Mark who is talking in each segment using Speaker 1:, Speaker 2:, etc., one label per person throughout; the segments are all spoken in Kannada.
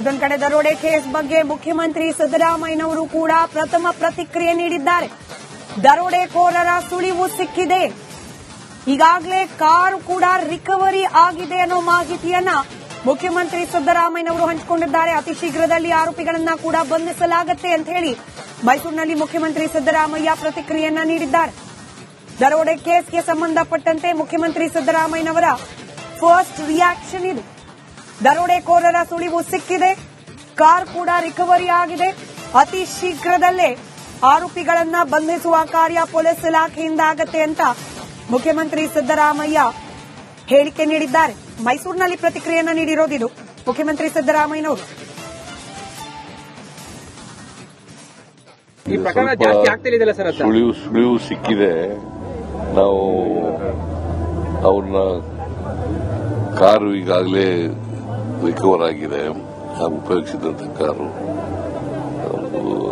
Speaker 1: ಅದೊಂದು ಕಡೆ ದರೋಡೆ ಕೇಸ್ ಬಗ್ಗೆ ಮುಖ್ಯಮಂತ್ರಿ ಸಿದ್ದರಾಮಯ್ಯನವರು ಕೂಡ ಪ್ರಥಮ ಪ್ರತಿಕ್ರಿಯೆ ನೀಡಿದ್ದಾರೆ. ದರೋಡೆಕೋರರ ಸುಳಿವು ಸಿಕ್ಕಿದೆ. ಈಗಾಗಲೇ ಕಾರು ಕೂಡ ರಿಕವರಿ ಆಗಿದೆ ಅನ್ನೋ ಮಾಹಿತಿಯನ್ನ ಮುಖ್ಯಮಂತ್ರಿ ಸಿದ್ದರಾಮಯ್ಯನವರು ಹಂಚಿಕೊಂಡಿದ್ದಾರೆ. ಅತಿ ಶೀಘ್ರದಲ್ಲಿ ಆರೋಪಿಗಳನ್ನ ಕೂಡ ಬಂಧಿಸಲಾಗುತ್ತೆ ಅಂತ ಹೇಳಿ ಮೈಸೂರಿನಲ್ಲಿ ಮುಖ್ಯಮಂತ್ರಿ ಸಿದ್ದರಾಮಯ್ಯ ಪ್ರತಿಕ್ರಿಯೆಯನ್ನ ನೀಡಿದ್ದಾರೆ. ದರೋಡೆ ಕೇಸ್ಗೆ ಸಂಬಂಧಪಟ್ಟಂತೆ ಮುಖ್ಯಮಂತ್ರಿ ಸಿದ್ದರಾಮಯ್ಯನವರ ಫಸ್ಟ್ ರಿಯಾಕ್ಷನ್ ಇದು. ದರೋಡೆಕೋರರ ಸುಳಿವು ಸಿಕ್ಕಿದೆ. ಕಾರ್ ಕೂಡ ರಿಕವರಿ ಆಗಿದೆ. ಅತಿ ಶೀಘ್ರದಲ್ಲೇ ಆರೋಪಿಗಳನ್ನ ಬಂಧಿಸುವ ಕಾರ್ಯ ಪೊಲೀಸ್ ಇಲಾಖೆಯಿಂದ ಆಗತ್ತೆ ಅಂತ ಮುಖ್ಯಮಂತ್ರಿ ಸಿದ್ದರಾಮಯ್ಯ ಹೇಳಿಕೆ ನೀಡಿದ್ದಾರೆ. ಮೈಸೂರಿನಲ್ಲಿ ಪ್ರತಿಕ್ರಿಯೆಯನ್ನು ನೀಡಿರೋದಿದು ಮುಖ್ಯಮಂತ್ರಿ ಸಿದ್ದರಾಮಯ್ಯನವರು.
Speaker 2: ಈ ಪ್ರಕರಣ ಜಾಸ್ತಿ ಆಗ್ತಿದೆಯಲ್ಲ ಸರ್ ಅಂತ
Speaker 3: ಸುಳಿವು ಸುಳಿವು ಸಿಕ್ಕಿದೆ. ನಾವು ಅವ್ರನ್ನ ಕಾರು ಈಗಾಗಲೇ ರಿಕವರ್ ಆಗಿದೆ ನಾವು ಉಪಯೋಗಿಸಿದಂತ ಕಾರು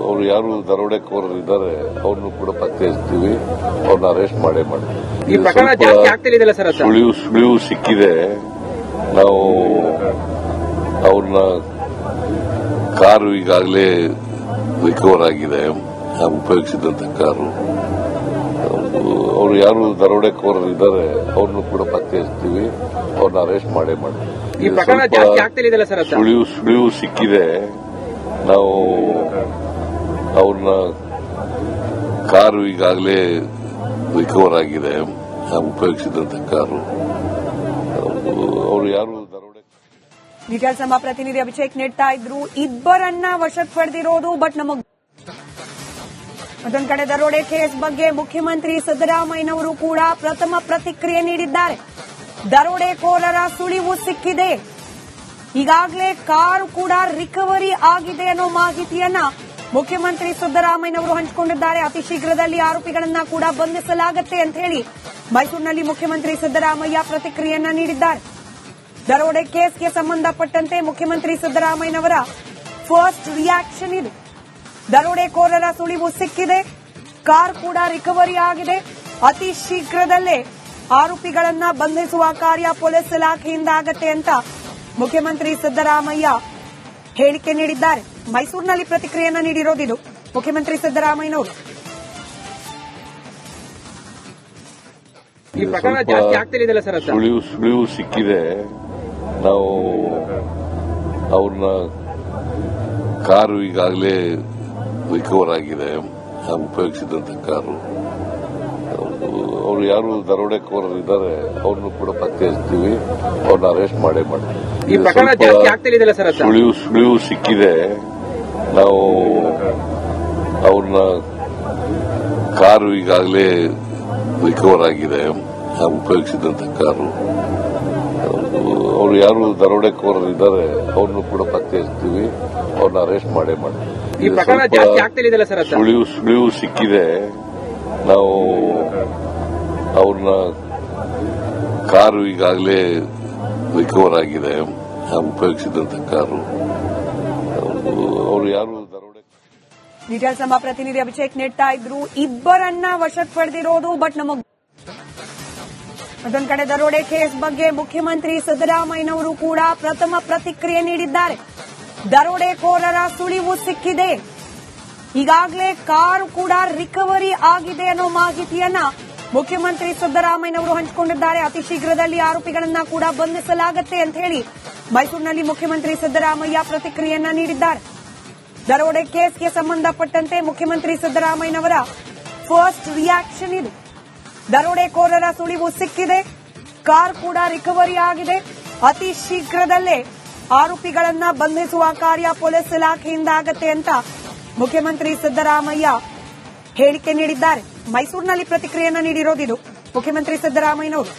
Speaker 3: ಅವರು ಯಾರು ದರೋಡೆಕೋರರಿದ್ದಾರೆ ಅವ್ರನ್ನು ಕೂಡ ಪತ್ತೆ ಹಚ್ತೀವಿ ಅವ್ರನ್ನ ಅರೆಸ್ಟ್ ಮಾಡೇ ಮಾಡ್ತೀವಿ. ಸುಳಿವು ಸುಳಿವು ಸಿಕ್ಕಿದೆ. ನಾವು ಅವ್ರನ್ನ ಕಾರು ಈಗಾಗಲೇ ರಿಕವರ್ ಆಗಿದೆ ನಾವು ಉಪಯೋಗಿಸಿದಂತ ಕಾರು. ಅವರು ಯಾರು ದರೋಡೆಕೋರರು ಇದ್ದಾರೆ ಅವ್ರನ್ನು ಕೂಡ ಪತ್ತೆ ಹಚ್ತೀವಿ ಅವ್ರನ್ನ ಅರೆಸ್ಟ್ ಮಾಡೇ ಮಾಡ್ತೀವಿ.
Speaker 2: ಅಂತ
Speaker 3: ಸುಳಿವು ಸುಳಿವು ಸಿಕ್ಕಿದೆ. ನಾವು ಅವ್ರನ್ನ ಕಾರು ಈಗಾಗಲೇ ರಿಕವರ್ ಆಗಿದೆ. ನಾವು ಉಪಯೋಗಿಸಿದಂತ ಕಾರು. ಅವರು ಯಾರು ದರೋಡೆ
Speaker 1: ನಮ್ಮ ಪ್ರತಿನಿಧಿ ಅಭಿಷೇಕ್ ನೀಡ್ತಾ ಇದ್ರು. ಇಬ್ಬರನ್ನ ವಶಕ್ಕೆ ಪಡೆದಿರೋದು ಬಟ್ ನಮಗ್ ಅದೊಂದ್ ಕಡೆ ದರೋಡೆ ಕೇಸ್ ಬಗ್ಗೆ ಮುಖ್ಯಮಂತ್ರಿ ಸಿದ್ದರಾಮಯ್ಯನವರು ಕೂಡ ಪ್ರಥಮ ಪ್ರತಿಕ್ರಿಯೆ ನೀಡಿದ್ದಾರೆ. ದರೋಡೆಕೋರರ ಸುಳಿವು ಸಿಕ್ಕಿದೆ. ಈಗಾಗಲೇ ಕಾರು ಕೂಡ ರಿಕವರಿ ಆಗಿದೆ ಅನ್ನೋ ಮಾಹಿತಿಯನ್ನ ಮುಖ್ಯಮಂತ್ರಿ ಸಿದ್ದರಾಮಯ್ಯನವರು ಹಂಚಿಕೊಂಡಿದ್ದಾರೆ. ಅತಿ ಶೀಘ್ರದಲ್ಲಿ ಆರೋಪಿಗಳನ್ನ ಕೂಡ ಬಂಧಿಸಲಾಗುತ್ತೆ ಅಂತ ಹೇಳಿ ಮೈಸೂರಿನಲ್ಲಿ ಮುಖ್ಯಮಂತ್ರಿ ಸಿದ್ದರಾಮಯ್ಯ ಪ್ರತಿಕ್ರಿಯೆಯನ್ನ ನೀಡಿದ್ದಾರೆ. ದರೋಡೆ ಕೇಸ್ಗೆ ಸಂಬಂಧಪಟ್ಟಂತೆ ಮುಖ್ಯಮಂತ್ರಿ ಸಿದ್ದರಾಮಯ್ಯನವರ ಫಸ್ಟ್ ರಿಯಾಕ್ಷನ್ ಇದು. ದರೋಡೆಕೋರರ ಸುಳಿವು ಸಿಕ್ಕಿದೆ. ಕಾರ್ ಕೂಡ ರಿಕವರಿ ಆಗಿದೆ. ಅತಿ ಶೀಘ್ರದಲ್ಲೇ ಆರೋಪಿಗಳನ್ನ ಬಂಧಿಸುವ ಕಾರ್ಯ ಪೊಲೀಸ್ ಇಲಾಖೆಯಿಂದ ಆಗತ್ತೆ ಅಂತ ಮುಖ್ಯಮಂತ್ರಿ ಸಿದ್ದರಾಮಯ್ಯ ಹೇಳಿಕೆ ನೀಡಿದ್ದಾರೆ. ಮೈಸೂರಿನಲ್ಲಿ ಪ್ರತಿಕ್ರಿಯೆಯನ್ನ ನೀಡಿರೋದಿದು ಮುಖ್ಯಮಂತ್ರಿ ಸಿದ್ದರಾಮಯ್ಯನವರು.
Speaker 2: ಈ ಪ್ರಕರಣ ಜಾಸ್ತಿ ಆಗ್ತಿದೆಯಲ್ಲ ಸರ್
Speaker 3: ಸುಳಿವು ಸುಳಿವು ಸಿಕ್ಕಿದೆ. ನಾವು ಅವ್ರನ್ನ ಕಾರು ಈಗಾಗಲೇ ರಿಕವರ್ ಆಗಿದೆ ಉಪಯೋಗಿಸಿದಂತ ಕಾರು. ಅವರು ಯಾರು ದರೋಡೆಕೋರರಿದ್ದಾರೆ ಅವ್ರನ್ನು ಕೂಡ ಪತ್ತೆ ಹಚ್ತೀವಿ ಅವ್ರನ್ನ ಅರೆಸ್ಟ್ ಮಾಡೇ ಮಾಡ್ತೀವಿ. ಸುಳಿವು ಸುಳಿವು ಸಿಕ್ಕಿದೆ. ನಾವು ಅವ್ರನ್ನ ಕಾರು ಈಗಾಗಲೇ ರಿಕವರ್ ಆಗಿದೆ ನಾವು ಕಾರು. ಅವರು ಯಾರು ದರೋಡೆಕೋರರಿದ್ದಾರೆ ಅವ್ರನ್ನು ಕೂಡ ಪತ್ತೆ ಹಚ್ತೀವಿ ಅವ್ರನ್ನ ಅರೆಸ್ಟ್ ಮಾಡೇ ಮಾಡ್ತೀವಿ. ಸುಳಿವು ಸುಳಿವು ಸಿಕ್ಕಿದೆ. ನಾವು ಅವ್ರನ್ನ ಕಾರು ಈಗಾಗಲೇ ರಿಕವರ್ ಆಗಿದೆ. ಉಪಯೋಗಿಸಿದಂತ ಕಾರು. ಅವರು ಯಾರು? ದರೋಡೆ
Speaker 1: ಡೀಟೇಲ್ಸ್ ನಮ್ಮ ಪ್ರತಿನಿಧಿ ಅಭಿಷೇಕ್ ನೀಡ್ತಾ ಇದ್ರು. ಇಬ್ಬರನ್ನ ವಶಕ್ಕೆ ಪಡೆದಿರೋದು ಬಟ್ ನಮಗ್ ಅದೊಂದ್ ಕಡೆ ದರೋಡೆ ಕೇಸ್ ಬಗ್ಗೆ ಮುಖ್ಯಮಂತ್ರಿ ಸಿದ್ದರಾಮಯ್ಯನವರು ಕೂಡ ಪ್ರಥಮ ಪ್ರತಿಕ್ರಿಯೆ ನೀಡಿದ್ದಾರೆ. ದರೋಡೆಕೋರರ ಸುಳಿವು ಸಿಕ್ಕಿದೆ. ಈಗಾಗಲೇ ಕಾರು ಕೂಡ ರಿಕವರಿ ಆಗಿದೆ ಅನ್ನೋ ಮಾಹಿತಿಯನ್ನ ಮುಖ್ಯಮಂತ್ರಿ ಸಿದ್ದರಾಮಯ್ಯನವರು ಹಂಚಿಕೊಂಡಿದ್ದಾರೆ. ಅತಿ ಶೀಘ್ರದಲ್ಲಿ ಆರೋಪಿಗಳನ್ನ ಕೂಡ ಬಂಧಿಸಲಾಗುತ್ತೆ ಅಂತ ಹೇಳಿ ಮೈಸೂರಿನಲ್ಲಿ ಮುಖ್ಯಮಂತ್ರಿ ಸಿದ್ದರಾಮಯ್ಯ ಪ್ರತಿಕ್ರಿಯೆಯನ್ನ ನೀಡಿದ್ದಾರೆ. ದರೋಡೆ ಕೇಸ್ಗೆ ಸಂಬಂಧಪಟ್ಟಂತೆ ಮುಖ್ಯಮಂತ್ರಿ ಸಿದ್ದರಾಮಯ್ಯನವರ ಫಸ್ಟ್ ರಿಯಾಕ್ಷನ್ ಇದು. ದರೋಡೆಕೋರರ ಸುಳಿವು ಸಿಕ್ಕಿದೆ. ಕಾರ್ ಕೂಡ ರಿಕವರಿ ಆಗಿದೆ. ಅತಿ ಶೀಘ್ರದಲ್ಲೇ ಆರೋಪಿಗಳನ್ನ ಬಂಧಿಸುವ ಕಾರ್ಯ ಪೊಲೀಸ್ ಇಲಾಖೆಯಿಂದ ಆಗತ್ತೆ ಅಂತ ಮುಖ್ಯಮಂತ್ರಿ ಸಿದ್ದರಾಮಯ್ಯ ಹೇಳಿಕೆ ನೀಡಿದ್ದಾರೆ. ಮೈಸೂರಿನಲ್ಲಿ ಪ್ರತಿಕ್ರಿಯೆಯನ್ನು ನೀಡಿರೋದಿದು ಮುಖ್ಯಮಂತ್ರಿ ಸಿದ್ದರಾಮಯ್ಯನವರು.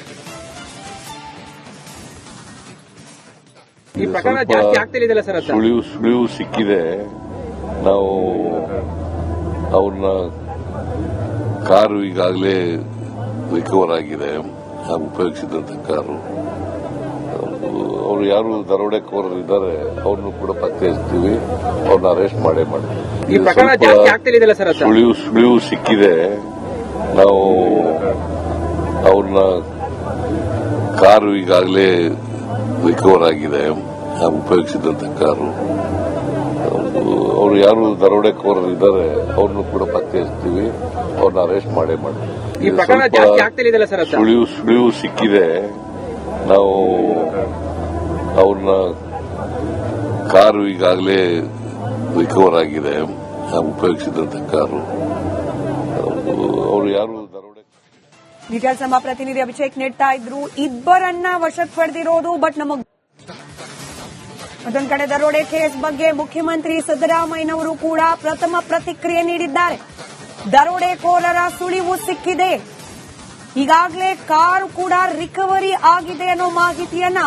Speaker 2: ಈ ಪ್ರಕರಣ ಜಾಸ್ತಿ ಆಗ್ತಿದೆಯಲ್ಲ ಸರ್ ಅಂತ
Speaker 3: ಸುಳಿವು ಸುಳಿವು ಸಿಕ್ಕಿದೆ. ನಾವು ಅವ್ರನ್ನ ಕಾರು ಈಗಾಗಲೇ ರಿಕವರ್ ಆಗಿದೆ. ನಾವು ಉಪಯೋಗಿಸಿದಂತ ಕಾರು. ಅವರು ಯಾರು ದರೋಡೆಕೋರರಿದ್ದಾರೆ ಅವ್ರನ್ನು ಕೂಡ ಪತ್ತೆ ಹಚ್ತೀವಿ ಅವ್ರನ್ನ ಅರೆಸ್ಟ್ ಮಾಡೇ ಮಾಡ್ತೀವಿ. ಸುಳಿವು ಸುಳಿವು ಸಿಕ್ಕಿದೆ. ನಾವು ಅವ್ರನ್ನ ಕಾರು ಈಗಾಗಲೇ ರಿಕವರ್ ಆಗಿದೆ. ಉಪಯೋಗಿಸಿದಂತ ಕಾರು. ಅವರು ಯಾರು ದರೋಡೆಕೋರರು ಇದ್ದಾರೆ ಅವ್ರನ್ನು ಕೂಡ ಪತ್ತೆ ಹಚ್ತೀವಿ ಅವ್ರನ್ನ ಅರೆಸ್ಟ್ ಮಾಡೇ ಮಾಡ್ತೀವಿ. ಸುಳಿವು ಸುಳಿವು ಸಿಕ್ಕಿದೆ. ನಾವು ಅವ್ರನ್ನ ಕಾರು ಈಗಾಗಲೇ ರಿಕವರ್ ಆಗಿದೆ. ಉಪಯೋಗಿಸಿದಂತ ಕಾರು. ಅವರು ಯಾರು? ದರೋಡೆ
Speaker 1: ಸಮ ಪ್ರತಿನಿಧಿ ಅಭಿಷೇಕ್ ನೀಡ್ತಾ ಇದ್ರು. ಇಬ್ಬರನ್ನ ವಶಕ್ಕೆ ಪಡೆದಿರೋದು ಬಟ್ ನಮಗ್ ಮತ್ತೊಂದು ಕಡೆ ದರೋಡೆ ಕೇಸ್ ಬಗ್ಗೆ ಮುಖ್ಯಮಂತ್ರಿ ಸಿದ್ದರಾಮಯ್ಯನವರು ಕೂಡ ಪ್ರಥಮ ಪ್ರತಿಕ್ರಿಯೆ ನೀಡಿದ್ದಾರೆ. ದರೋಡೆಕೋರರ ಸುಳಿವು ಸಿಕ್ಕಿದೆ. ಈಗಾಗಲೇ ಕಾರು ಕೂಡ ರಿಕವರಿ ಆಗಿದೆ ಅನ್ನೋ ಮಾಹಿತಿಯನ್ನ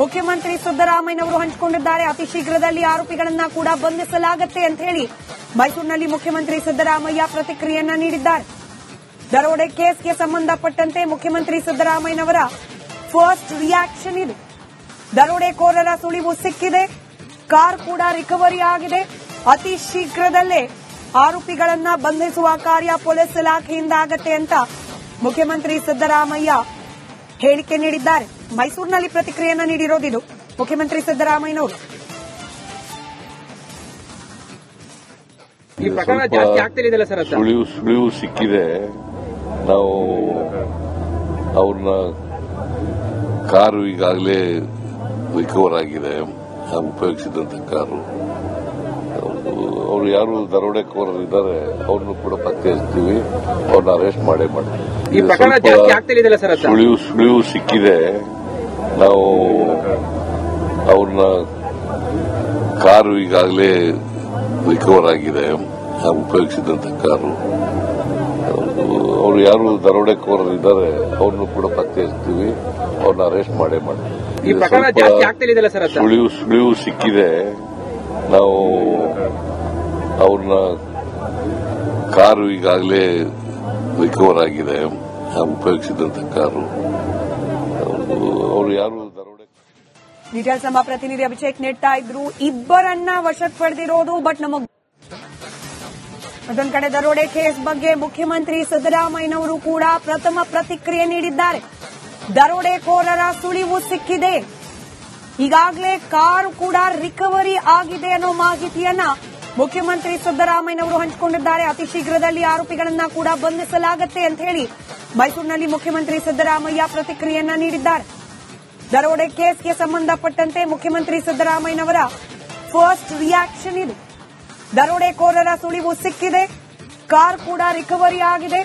Speaker 1: ಮುಖ್ಯಮಂತ್ರಿ ಸಿದ್ದರಾಮಯ್ಯನವರು ಹಂಚಿಕೊಂಡಿದ್ದಾರೆ. ಅತಿ ಶೀಘ್ರದಲ್ಲಿ ಆರೋಪಿಗಳನ್ನ ಕೂಡ ಬಂಧಿಸಲಾಗುತ್ತೆ ಅಂತ ಹೇಳಿ ಮೈಸೂರಿನಲ್ಲಿ ಮುಖ್ಯಮಂತ್ರಿ ಸಿದ್ದರಾಮಯ್ಯ ಪ್ರತಿಕ್ರಿಯೆಯನ್ನ ನೀಡಿದ್ದಾರೆ. ದರೋಡೆ ಕೇಸ್ಗೆ ಸಂಬಂಧಪಟ್ಟಂತೆ ಮುಖ್ಯಮಂತ್ರಿ ಸಿದ್ದರಾಮಯ್ಯನವರ ಫಸ್ಟ್ ರಿಯಾಕ್ಷನ್ ಇದು. ದರೋಡೆಕೋರರ ಸುಳಿವು ಸಿಕ್ಕಿದೆ. ಕಾರ್ ಕೂಡ ರಿಕವರಿ ಆಗಿದೆ. ಅತಿ ಶೀಘ್ರದಲ್ಲೇ ಆರೋಪಿಗಳನ್ನ ಬಂಧಿಸುವ ಕಾರ್ಯ ಪೊಲೀಸ್ ಇಲಾಖೆಯಿಂದ ಆಗತ್ತೆ ಅಂತ ಮುಖ್ಯಮಂತ್ರಿ ಸಿದ್ದರಾಮಯ್ಯ ಹೇಳಿಕೆ ನೀಡಿದ್ದಾರೆ. ಮೈಸೂರಿನಲ್ಲಿ ಪ್ರತಿಕ್ರಿಯೆಯನ್ನು ನೀಡಿರೋದಿದು. ಮುಖ್ಯಮಂತ್ರಿ ಸಿದ್ದರಾಮಯ್ಯನವರು.
Speaker 3: ಸುಳಿವು ಸುಳಿವು ಸಿಕ್ಕಿದೆ. ನಾವು ಅವ್ರನ್ನ ಕಾರು ಈಗಾಗಲೇ ರಿಕವರ್ ಆಗಿದೆ. ನಾವು ಉಪಯೋಗಿಸಿದಂತ ಕಾರು. ಅವರು ಯಾರು ದರೋಡೆಕೋರರು ಇದ್ದಾರೆ ಅವ್ರನ್ನು ಕೂಡ ಪತ್ತೆ ಹಚ್ತೀವಿ ಅವ್ರನ್ನ ಅರೆಸ್ಟ್ ಮಾಡೇ ಮಾಡ್ತೀವಿ. ಸುಳಿವು ಸುಳಿವು ಸಿಕ್ಕಿದೆ. ನಾವು ಅವ್ರನ್ನ ಕಾರು ಈಗಾಗಲೇ ರಿಕವರ್ ಆಗಿದೆ. ನಾವು ಉಪಯೋಗಿಸಿದಂತ ಕಾರು. ಅವರು ಯಾರು ದರೋಡೆಕೋರರು ಇದ್ದಾರೆ ಅವ್ರನ್ನು ಕೂಡ ಪತ್ತೆ ಹಚ್ತೀವಿ ಅವ್ರನ್ನ ಅರೆಸ್ಟ್ ಮಾಡೇ ಮಾಡ್ತೀವಿ. ಸುಳಿವು ಸುಳಿವು ಸಿಕ್ಕಿದೆ. ನಾವು ಅವ್ರನ್ನ ಕಾರು ಈಗಾಗಲೇ ರಿಕವರ್ ಆಗಿದೆ. ಉಪಯೋಗಿಸಿದಂತ ಕಾರು. ಅವರು ಯಾರು?
Speaker 1: ಡೀಟೇಲ್ಸ್ ನಮ್ಮ ಪ್ರತಿನಿಧಿ ಅಭಿಷೇಕ್ ನೀಡ್ತಾ ಇದ್ರು. ಇಬ್ಬರನ್ನ ವಶಕ್ಕೆ ಪಡೆದಿರೋದು ಬಟ್ ನಮಗ್ ಮತ್ತೊಂದ್ ಕಡೆ ದರೋಡೆ ಕೇಸ್ ಬಗ್ಗೆ ಮುಖ್ಯಮಂತ್ರಿ ಸಿದ್ದರಾಮಯ್ಯನವರು ಕೂಡ ಪ್ರಥಮ ಪ್ರತಿಕ್ರಿಯೆ ನೀಡಿದ್ದಾರೆ. ದರೋಡೆಕೋರರ ಸುಳಿವು ಸಿಕ್ಕಿದೆ. ಈಗಾಗಲೇ ಕಾರು ಕೂಡ ರಿಕವರಿ ಆಗಿದೆ ಅನ್ನೋ ಮಾಹಿತಿಯನ್ನ ಮುಖ್ಯಮಂತ್ರಿ ಸಿದ್ದರಾಮಯ್ಯನವರು ಹಂಚಿಕೊಂಡಿದ್ದಾರೆ. ಅತಿ ಶೀಘ್ರದಲ್ಲಿ ಆರೋಪಿಗಳನ್ನ ಕೂಡ ಬಂಧಿಸಲಾಗುತ್ತೆ ಅಂತ ಹೇಳಿ ಮೈಸೂರಿನಲ್ಲಿ ಮುಖ್ಯಮಂತ್ರಿ ಸಿದ್ದರಾಮಯ್ಯ ಪ್ರತಿಕ್ರಿಯೆಯನ್ನ ನೀಡಿದ್ದಾರೆ. ದರೋಡೆ ಕೇಸ್ಗೆ ಸಂಬಂಧಪಟ್ಟಂತೆ ಮುಖ್ಯಮಂತ್ರಿ ಸಿದ್ದರಾಮಯ್ಯನವರ ಫಸ್ಟ್ ರಿಯಾಕ್ಷನ್ ಇದು. ದರೋಡೆಕೋರರ ಸುಳಿವು ಸಿಕ್ಕಿದೆ. ಕಾರ್ ಕೂಡ ರಿಕವರಿ ಆಗಿದೆ.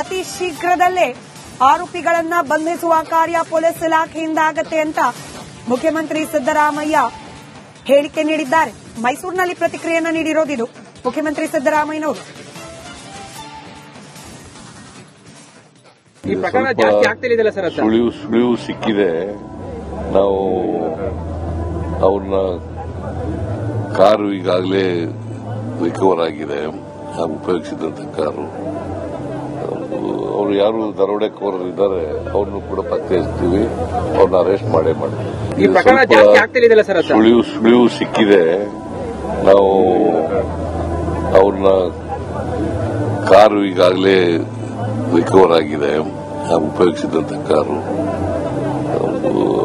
Speaker 1: ಅತಿ ಶೀಘ್ರದಲ್ಲೇ ಆರೋಪಿಗಳನ್ನ ಬಂಧಿಸುವ ಕಾರ್ಯ ಪೊಲೀಸ್ ಇಲಾಖೆಯಿಂದ ಆಗತ್ತೆ ಅಂತ ಮುಖ್ಯಮಂತ್ರಿ ಸಿದ್ದರಾಮಯ್ಯ ಹೇಳಿಕೆ ನೀಡಿದ್ದಾರೆ. ಮೈಸೂರಿನಲ್ಲಿ ಪ್ರತಿಕ್ರಿಯೆಯನ್ನು ನೀಡಿರೋದಿದು. ಮುಖ್ಯಮಂತ್ರಿ ಸಿದ್ದರಾಮಯ್ಯನವರು.
Speaker 2: ಈ ಪ್ರಕರಣ ಜಾಸ್ತಿ ಆಗ್ತಿಲ್ಲ ಸರ್ ಹತ್ರ.
Speaker 3: ಸುಳಿವು ಸುಳಿವು ಸಿಕ್ಕಿದೆ. ನಾವು ಅವ್ರನ್ನ ಕಾರು ಈಗಾಗಲೇ ರಿಕವರ್ ಆಗಿದೆ. ನಾವು ಉಪಯೋಗಿಸಿದಂತ ಕಾರು. ಅವರು ಯಾರು ದರೋಡೆಕೋರರು ಇದ್ದಾರೆ ಅವ್ರನ್ನು ಕೂಡ ಪತ್ತೆ ಹಚ್ತೀವಿ ಅವ್ರನ್ನ ಅರೆಸ್ಟ್ ಮಾಡೇ ಮಾಡ್ತೀವಿ. ಸುಳಿವು ಸುಳಿವು ಸಿಕ್ಕಿದೆ. ನಾವು ಅವ್ರನ್ನ ಕಾರು ಈಗಾಗಲೇ ರಿಕವರ್ ಆಗಿದೆ. ಉಪಯೋಗಿಸಿದಂತ ಕಾರು.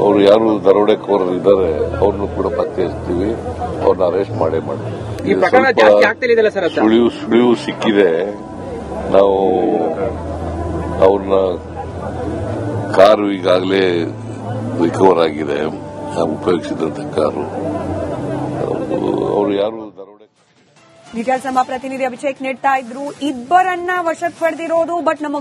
Speaker 3: ಅವರು ಯಾರು ದರೋಡೆಕೋರರು ಇದ್ದಾರೆ ಅವ್ರನ್ನು ಕೂಡ ಪತ್ತೆ ಹಚ್ತೀವಿ ಅವ್ರನ್ನ ಅರೆಸ್ಟ್ ಮಾಡೇ ಮಾಡ್ತೀವಿ. ಸುಳಿವು ಸುಳಿವು ಸಿಕ್ಕಿದೆ. ನಾವು ಕಾರು ಈಗಾಗಲೇ ರಿಕವರ್ ಆಗಿದೆ. ನಾವು ಉಪಯೋಗಿಸಿದಂತ ಕಾರು. ಅವರು ಯಾರು
Speaker 1: ಡೀಟೇಲ್ಸ್ ನಮ್ಮ ಪ್ರತಿನಿಧಿ ಅಭಿಷೇಕ್ ನೀಡ್ತಾ ಇದ್ರು. ಇಬ್ಬರನ್ನ ವಶಕ್ಕೆ ಪಡೆದಿರೋದು ಬಟ್ ನಮಗ್